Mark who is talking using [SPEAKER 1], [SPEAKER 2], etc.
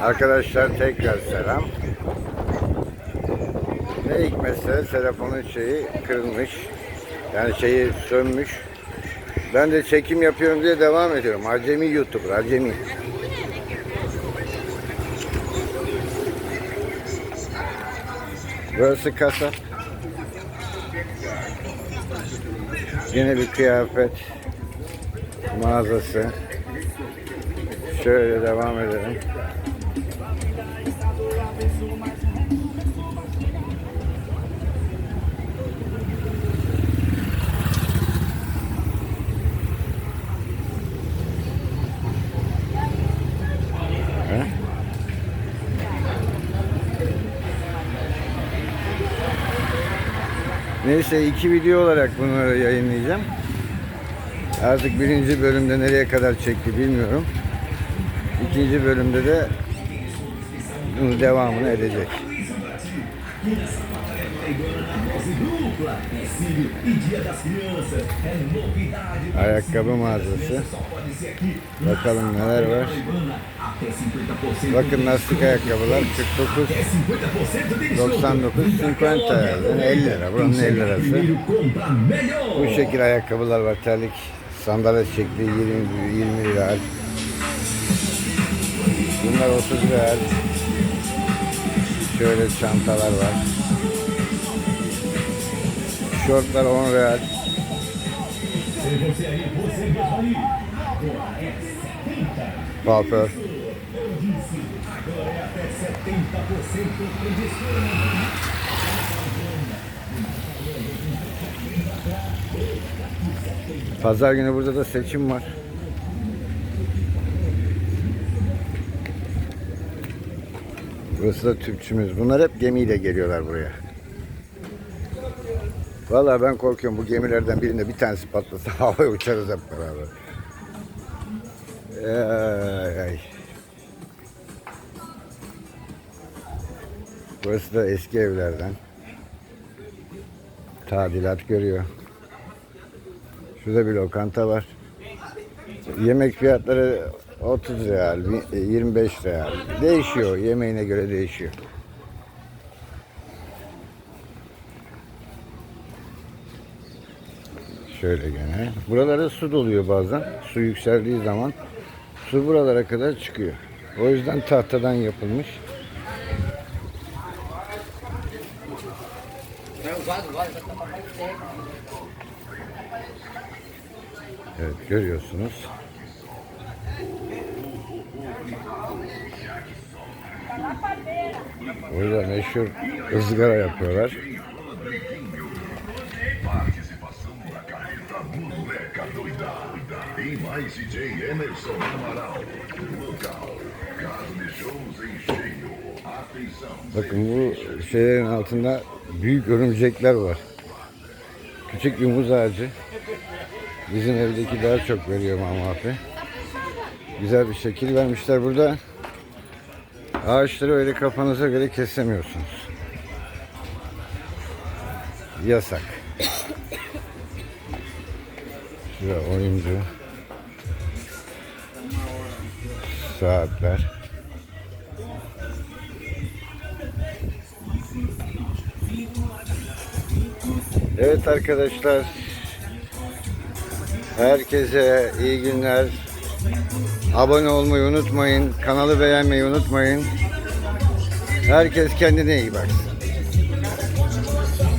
[SPEAKER 1] Arkadaşlar tekrar selam. Ne hikmetse telefonun şeyi kırılmış. Yani şeyi sönmüş. Ben de çekim yapıyorum diye devam ediyorum. Acemi YouTuber, acemi. Burası kasa. Yine bir kıyafet mağazası. Şöyle devam edelim. Neyse iki video olarak bunları yayınlayacağım. Artık birinci bölümde nereye kadar çekti bilmiyorum. İkinci bölümde de bunun devamını edecek. Ayakkabı mağazası. Bakalım neler var. Bakın lastik ayakkabılar 49 99 50 herhalde. 50 lira. Buranın 50 lirası. Bu şekil ayakkabılar var. Terlik sandalet şekli 20 20 lira. Bunlar 30 lira. Şöyle çantalar var. Şortlar 10 real. Kuaför. Pazar günü burada da seçim var. Burası da tüpçümüz. Bunlar hep gemiyle geliyorlar buraya. Vallahi ben korkuyorum bu gemilerden birinde bir tanesi patlasa havaya uçarız hep beraber. Ay, ay. Burası da eski evlerden. Tadilat görüyor. Şurada bir lokanta var. Yemek fiyatları 30 real, 25 real. Değişiyor. Yemeğine göre değişiyor. Şöyle gene. Buralara su doluyor bazen. Su yükseldiği zaman su buralara kadar çıkıyor. O yüzden tahtadan yapılmış. Evet görüyorsunuz. Burada meşhur ızgara yapıyorlar. Bakın bu şeylerin altında büyük örümcekler var. Küçük yumuz ağacı. Bizim evdeki daha çok veriyor Mamafi. Güzel bir şekil vermişler burada. Ağaçları öyle kafanıza göre kesemiyorsunuz. Yasak. Şurada oyuncu. Saatler. Evet arkadaşlar. Herkese iyi günler. Abone olmayı unutmayın. Kanalı beğenmeyi unutmayın. Herkes kendine iyi baksın.